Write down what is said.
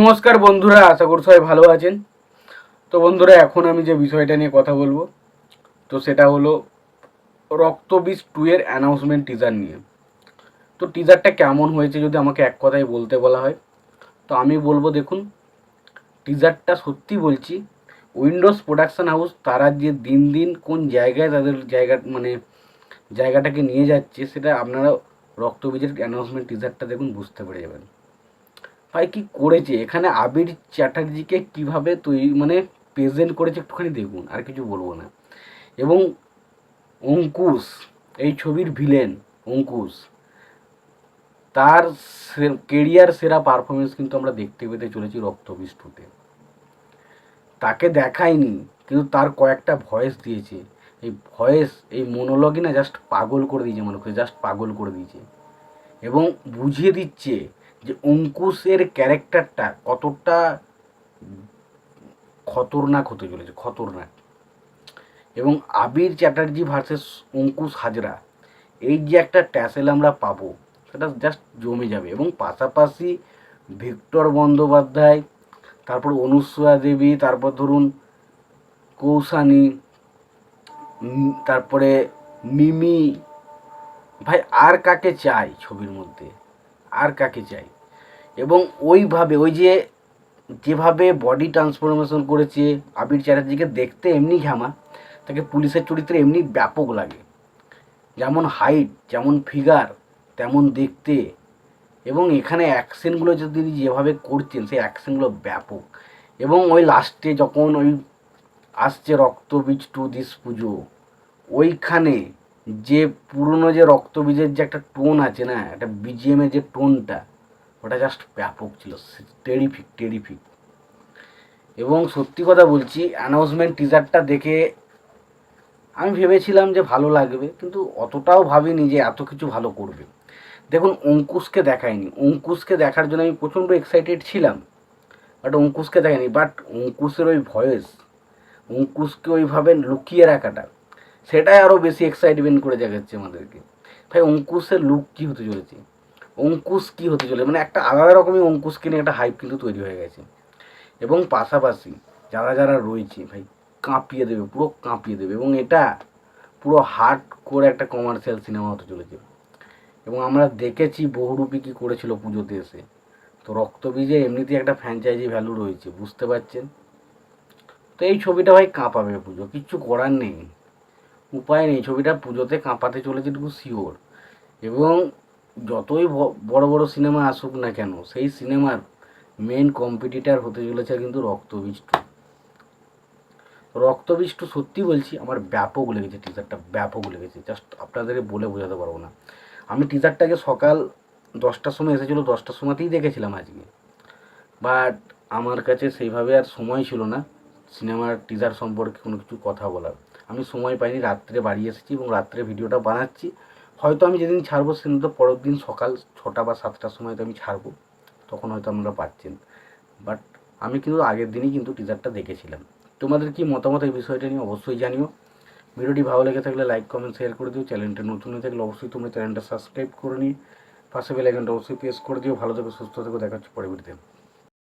নমস্কার বন্ধুরা, আশা করি সবাই ভালো আছেন। তো বন্ধুরা, এখন আমি যে বিষয়টা নিয়ে কথা বলব, তো সেটা হলো রক্তবীজ টু এর অ্যানাউন্সমেন্ট টিজার নিয়ে। তো টিজারটা কেমন হয়েছে যদি আমাকে এক কথায় বলতে বলা হয়, তো আমি বলব দেখুন টিজারটা সত্যি বলছি, উইন্ডোজ প্রোডাকশন হাউস তারা যে দিন দিন কোন জায়গায় তাদের জায়গা মানে জায়গাটাকে নিয়ে যাচ্ছে, সেটা আপনারা রক্তবীজের অ্যানাউন্সমেন্ট টিজারটা দেখুন, বুঝতে পেরে যাবেন। ভাই কি করেছে? এখানে আবির চ্যাটার্জিকে কীভাবে তৈরি মানে প্রেজেন্ট করেছে একটুখানি দেখুন, আর কিছু বলব না। এবং অঙ্কুশ, এই ছবির ভিলেন অঙ্কুশ, তার কেরিয়ার সেরা পারফরমেন্স কিন্তু আমরা দেখতে পেতে চলেছি রক্তবীজ টুতে তাকে দেখায়নি, কিন্তু তার কয়েকটা ভয়েস দিয়েছে। এই ভয়েস এই মনোলগই না জাস্ট পাগল করে দিয়েছে মানুষকে জাস্ট পাগল করে দিয়েছে। এবং বুঝিয়ে দিচ্ছে যে অঙ্কুশের ক্যারেক্টারটা কতটা খতরনাক হতে চলেছে, খতরনাক। এবং আবির চ্যাটার্জি ভার্সেস অঙ্কুশ হাজরা, এই যে একটা ট্যাসেল আমরা পাবো, সেটা জাস্ট জমে যাবে। এবং পাশাপাশি ভিক্টর বন্দ্যোপাধ্যায়, তারপর অনুসূয়া দেবী, তারপর ধরুন কৌশানী তারপরে মিমি। ভাই, আর কাকে চাই ছবির মধ্যে? আর কাকে চাই? এবং ওইভাবে, ওই যে যেভাবে বডি ট্রান্সফরমেশন করেছে আবির চ্যাটার্জিকে দেখতে এমনি ঘামা তাকে পুলিশের চরিত্রে এমনি ব্যাপক লাগে। যেমন হাইট যেমন ফিগার তেমন দেখতে। এবং এখানে অ্যাকশনগুলো যদি যেভাবে করছেন, সেই অ্যাকশনগুলো ব্যাপক। এবং ওই লাস্টে যখন ওই আসছে রক্তবীজ টু দিস পুজো, ওইখানে যে পুরনো যে রক্তবীজের যে একটা টোন আছে না, একটা বিজিএমের যে টোনটা ওটা জাস্ট ব্যাপক ছিল টেরিফিক টেরিফিক এবং সত্যি কথা বলছি অ্যানাউন্সমেন্ট টিজারটা দেখে আমি ভেবেছিলাম যে ভালো লাগবে, কিন্তু অতটাও ভাবিনি যে এত কিছু ভালো করবে। দেখুন, অঙ্কুশকে দেখায়নি অঙ্কুশকে দেখার জন্য আমি প্রচণ্ড এক্সাইটেড ছিলাম বাট অঙ্কুশকে দেখায়নি বাট অঙ্কুশের ওই ভয়েস অঙ্কুশকে ওইভাবে লুকিয়ে রাখাটা, সেটাই আরও বেশি এক্সাইটমেন্ট করে দেখাচ্ছে আমাদেরকে। ভাই অঙ্কুশের লুক কী হতে চলেছে? অঙ্কুশ কী হতে চলে? মানে একটা আলাদা রকমই অঙ্কুশকে নিয়ে একটা হাইপ কিন্তু তৈরি হয়ে গেছে। এবং পাশাপাশি যারা যারা রয়েছে, ভাই, কাঁপিয়ে দেবে, পুরো কাঁপিয়ে দেবে। এবং এটা পুরো হার্ড করে একটা কমার্শিয়াল সিনেমা হতে চলেছে। এবং আমরা দেখেছি, বহুরূপী কী করেছিল পুজোতে এসে। তো রক্তবীজে এমনিতেই একটা ফ্র্যাঞ্চাইজি ভ্যালু রয়েছে, বুঝতে পারছেন? তো এই ছবিটা ভাই কাঁপাবে পুজো, কিচ্ছু করার নেই। উপায় নেই, ছবিটা পুজোতে কাঁপাতে চলেছে, এটুকু শিওর এবং যতই বড় বড় সিনেমা আসুক না কেন, সেই সিনেমার মেন কম্পিটিটার হতে চলেছে কিন্তু রক্তবীজ টু রক্তবীজ টু সত্যি বলছি, আমার ব্যাপক লেগেছে টিজারটা ব্যাপক লেগেছে। জাস্ট আপনাদেরকে বলে বোঝাতে পারব না। আমি টিজারটাকে সকাল দশটার সময় এসেছিল, দশটার সময়তেই দেখেছিলাম আজকে। বাট আমার কাছে সেইভাবে আর সময় ছিল না সিনেমার টিজার সম্পর্কে কোনো কিছু কথা বলার। আমি সময় পাইনি, রাত্রে বাড়ি এসেছি এবং রাত্রে ভিডিওটা বানাচ্ছি। হয়তো আমি যেদিন ছাড়বো সেদিন তো পরের দিন সকাল ছটা বা সাতটার সময় তো আমি ছাড়বো, তখন হয়তো আপনারা পাচ্ছেন বাট আমি কিন্তু আগের দিনই কিন্তু টিজারটা দেখেছিলাম। তোমাদের কি মতামত এই বিষয়টা নিয়ে অবশ্যই জানিও। ভিডিওটি ভালো লেগে থাকলে লাইক কমেন্ট শেয়ার করে দিও। চ্যানেলটা নতুন হয়ে থাকলে অবশ্যই তোমরা চ্যানেলটা সাবস্ক্রাইব করে নিই পাশে বেল আইকনটা অবশ্যই প্রেস করে দিও। ভালো থেকো, সুস্থ থেকো। দেখা হচ্ছে পরে